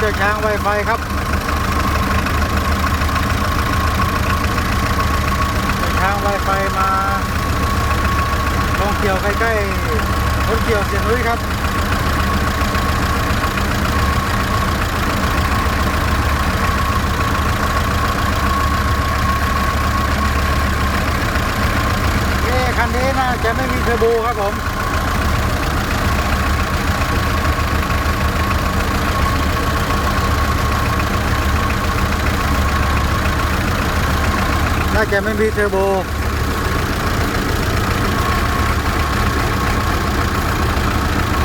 เจ้าช้างไวไฟครับเจ้าช้างไวไฟมาลองเกี่ยวใกล้ๆรถเกี่ยวเสียงนุ้ยครับเอ๊ะคันนี้น่าจะไม่มีเทอร์โบครับผม น่าจะไม่มีเทอร์โบ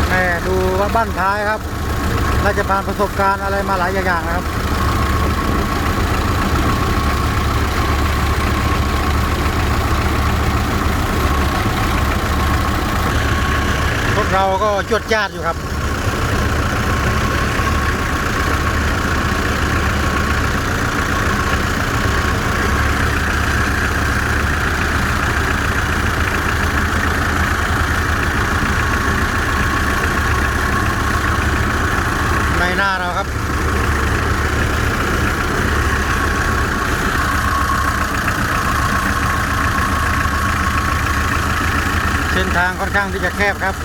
แหมดูว่าบ้านท้ายครับ น่าจะผ่านประสบการณ์อะไรมาหลายอย่างนะครับพวกเราก็จวดจ้าดอยู่ครับ ในหน้าเราครับ เส้นทางค่อนข้างที่จะแคบครับ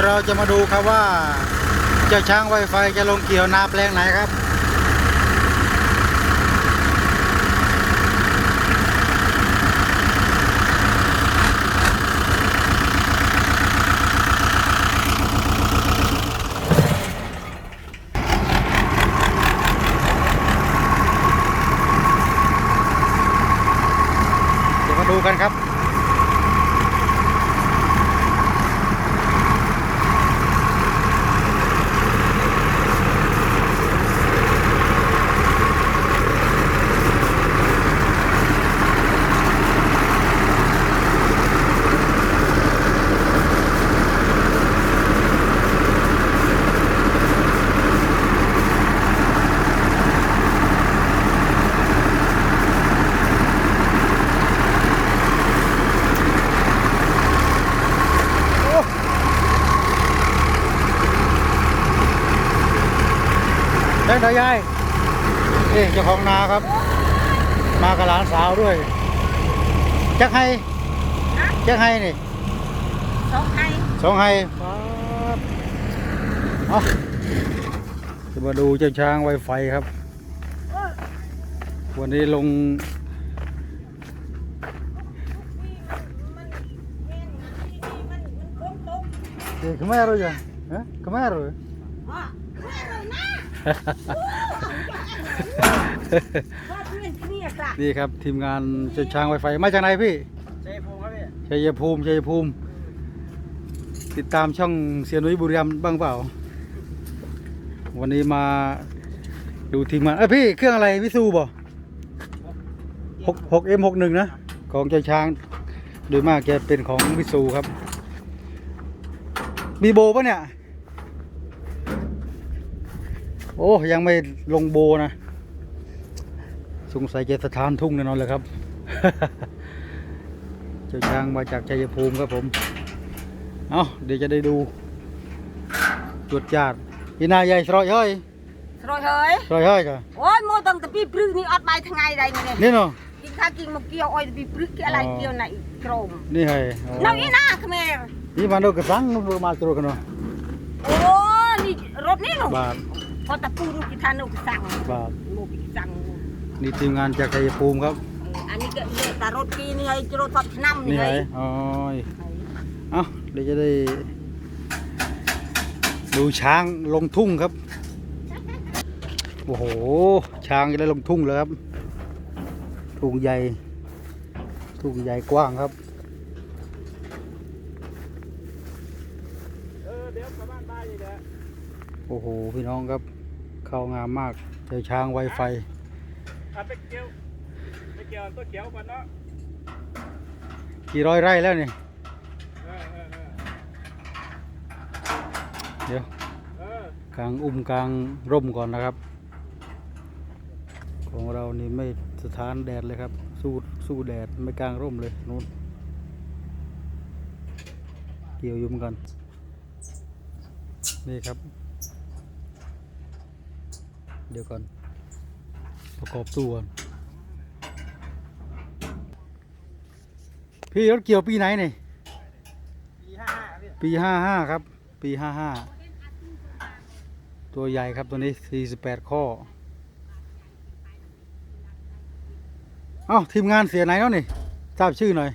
ยวเราจะมาดูครับว่า เจ้าช้างไวไฟจะลงเกี่ยวนาแปลงไหนครับเดี๋ยวมาดูกันครับ เฮ้ยนายยายนี่เจ้าของนาครับ มากับหลานสาวด้วยจักให้จักให้นี่สองไห้สองให้ป๊าบเอาจะมาดูเจ้าช้างไวไฟครับ วันนี้ลงเอ๊ะ kemana ya? Hah? Kemana? พ่อเพื่อนที่นี่ค่ะนี่ครับ ทีมงานเจ้าช้างไวไฟมาจากไหนพี่เจ๊ภูมิครับพี่ชัยภูมิชัยภูมิ ติดตามช่องเสียนุ้ยบุรีรัมย์บ้างเปล่า วันนี้มาดูทีมงานเอ้ยพี่เครื่องอะไรวิซูบ่หกหกเอ็มหกหนึ่งนะ ของเจ้าช้าง โดยมากจะเป็นของวิซูครับ มีโบปะเนี่ย โอ้ยังไม่ลงโบนะสงสัยจะสถานทุ่งแน่นอนเลยครับ เจ้าช้างมาจากชัยภูมิครับผมเอาเดี๋ยวจะได้ดูตรวจจาดอีนายใหญ่สรอยเฮ้ยสรอยเฮ้ยสรอยเฮ้ยจ้ะโอ้ยโมต้องแต่ปีพรึกนี่อดใบทั้งไงใดนี่เนี่ยนี่เนาะกินข้าวกินมาเกี่ยวอ้อยแต่ปีพรึกอะไรเกี่ยวไหนกรมนี่ให้โอ้น้องอีน่าขเมรนี่มาดูกระสังดูมาตรวจกันเนาะโอ้นี่รถนี่หนูบา ทพอตะปูรูกิทานุกสั่งบาทโมกิสั่งนี่ทีมงานจากชัยภูมิครับอันนี้ก็เนี่ยแต่รถกีนี่ไงจะรถสับน้ำนี่นี่ไงให้อ๋อยเอาเดี๋ยวจะได้ ดูช้างลงทุ่งครับ โอ้โห ช้างจะได้ลงทุ่งแล้วครับ ทุ่งใหญ่ ทุ่งใหญ่กว้างครับดี๋ยวกลับบ้านบ้านอีกแล้วโอ้โห พี่น้องครับ เข้างามมากเจอช้างไวไฟเอาไปเกี่ยวไปเกี่ยวตัวเขียวก่อนเนาะกี่ร้อยไร่แล้วเนี่ยเออเออเออเดี๋ยวเออกลางอุ้มกลางร่มก่อนนะครับ ของเรานี่ไม่สถานแดดเลยครับ สู้สู้แดดไม่กลางร่มเลยนู้นเกี่ยวอยุ่เหมอนกันนี่ครับ เดี๋ยวก่อน ประกอบตู้ก่อนพี่รถเกี่ยวปีไหนนี่ปีห้าห้าพี่ปีห้าห้าครับ ปีห้าห้าตัวใหญ่ครับตัวนี้สี่สิบแปดข้อ เอ้า ทีมงานเสียไหนแล้วนี่ทราบชื่อหน่อย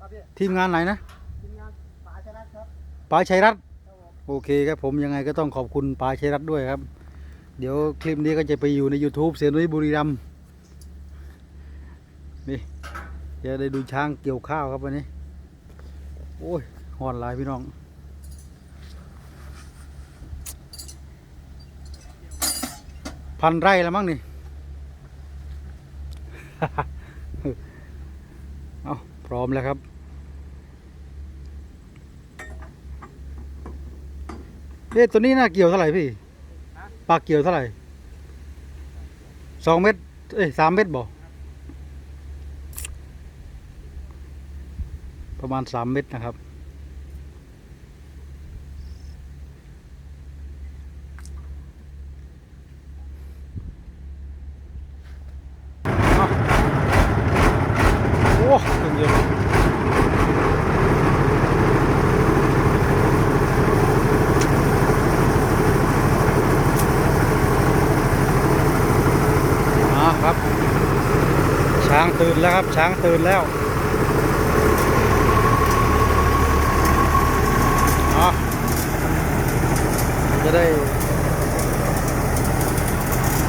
ครับพี่ทีมงานไหนนะทีมงานป๋าชนะครับป๋าชัยรัตน์ครับผมโอเคครับผมยังไงก็ต้องขอบคุณป๋าชัยรัตน์ด้วยครับ เดี๋ยวคลิปนี้ก็จะไปอยู่ใน YouTube เสียนุ้ยบุรีรัมนี่จะได้ดูช้างเกี่ยวข้าวครับวันนี้ โอ้ยหอนหลายพี่น้องพันไร่แล้วมั้งนี่ เอาพร้อมแล้วครับ เอ๊ะตัวนี้น่าเกี่ยวเท่าไหร่พี่ ปลาเกี่ยวเท่าไหร่สองเม็ดเอ้ยสามเม็ดบ่ประมาณสามเม็ดนะครับ โอ้เครื่องยนต์อ่าครับ ช้างตื่นแล้วครับ ช้างตื่นแล้วอะจะได้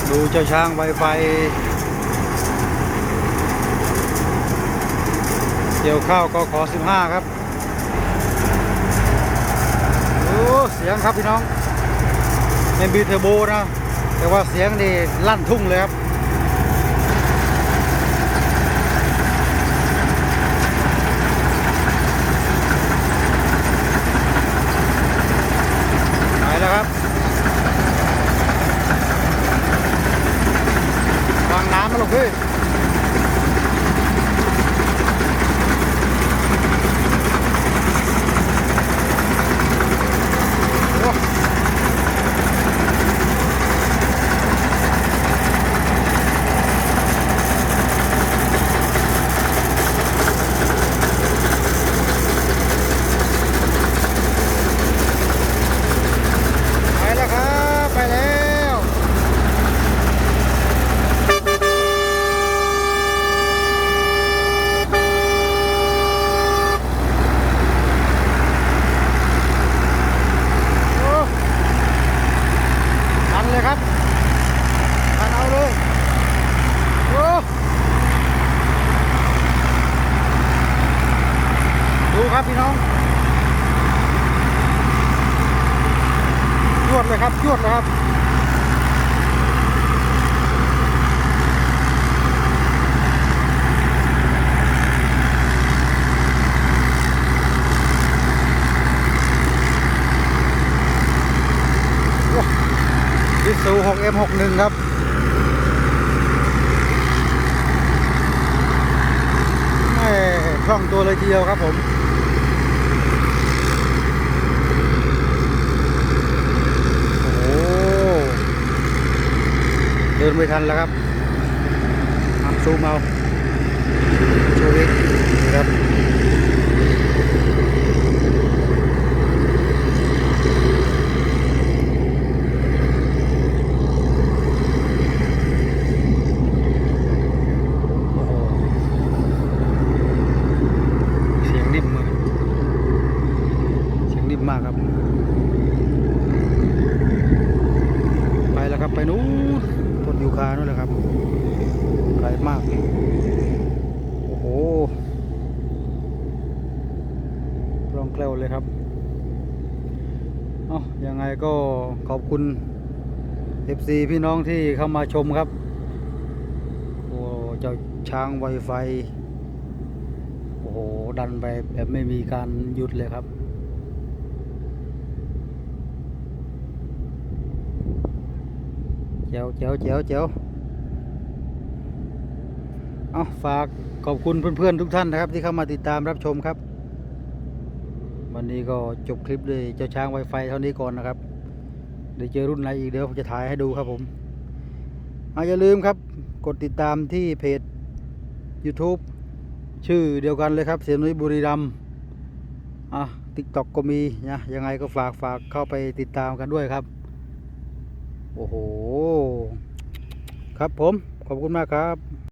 ดูเจ้าช้างไวไฟ เกี่ยวข้าวก็ขอสิบห้าครับโอ้เสียงครับพี่น้องเป็นบีเทอร์โบนะ แต่ว่าเสียงนี่ลั่นทุ่งเลยครับ ไปแล้วครับวางน้ำมาลงพี่ โอ้ไปแล้วครับ ไปแล้ว โอ้ทันเลยครับทันเอาเลย โอ้ดูครับพี่น้องยว ดเลยครับยวดเลยครับดิสู 6M61 ครับแม่คล่องตัวเลยทีเดียวครับผม โอ้โห เดินไม่ทันแล้วครับทำซูมเอาชูวิทครับ โอ้โห เสียงนิ่มมาก เสียงนิ่มมากครับ ไปแล้วครับ ไปนู้นต้นยูคานู่นแหละครับ ไกลมาก โอ้โห ร่องแกล้วเลยครับเอ้าอ๋อยังไงก็ขอบคุณ FC พี่น้องที่เข้ามาชมครับโอ้เจ้าช้างไวไฟโอ้โห ดันไปแบบไม่มีการหยุดเลยครับเจ๋วเจ๋วเจ๋วเจ๋วเอาฝากขอบคุณเพื่อนๆทุกท่านนะครับ ที่เข้ามาติดตามรับชมครับ วันนี้ก็จบคลิปเลยเจ้าช้างไวไฟเท่านี้ก่อนนะครับ เดี๋ยวเจอรุ่นไหนอีกเดี๋ยวผมจะถ่ายให้ดูครับผมอย่าลืมครับ กดติดตามที่เพจ YouTube ชื่อเดียวกันเลยครับ เสียนุ้ยบุรีรัมอะติ๊กต็อกก็มีนะยังไงก็ฝากฝากเข้าไปติดตามกันด้วยครับ โอ้โห ครับผม ขอบคุณมากครับ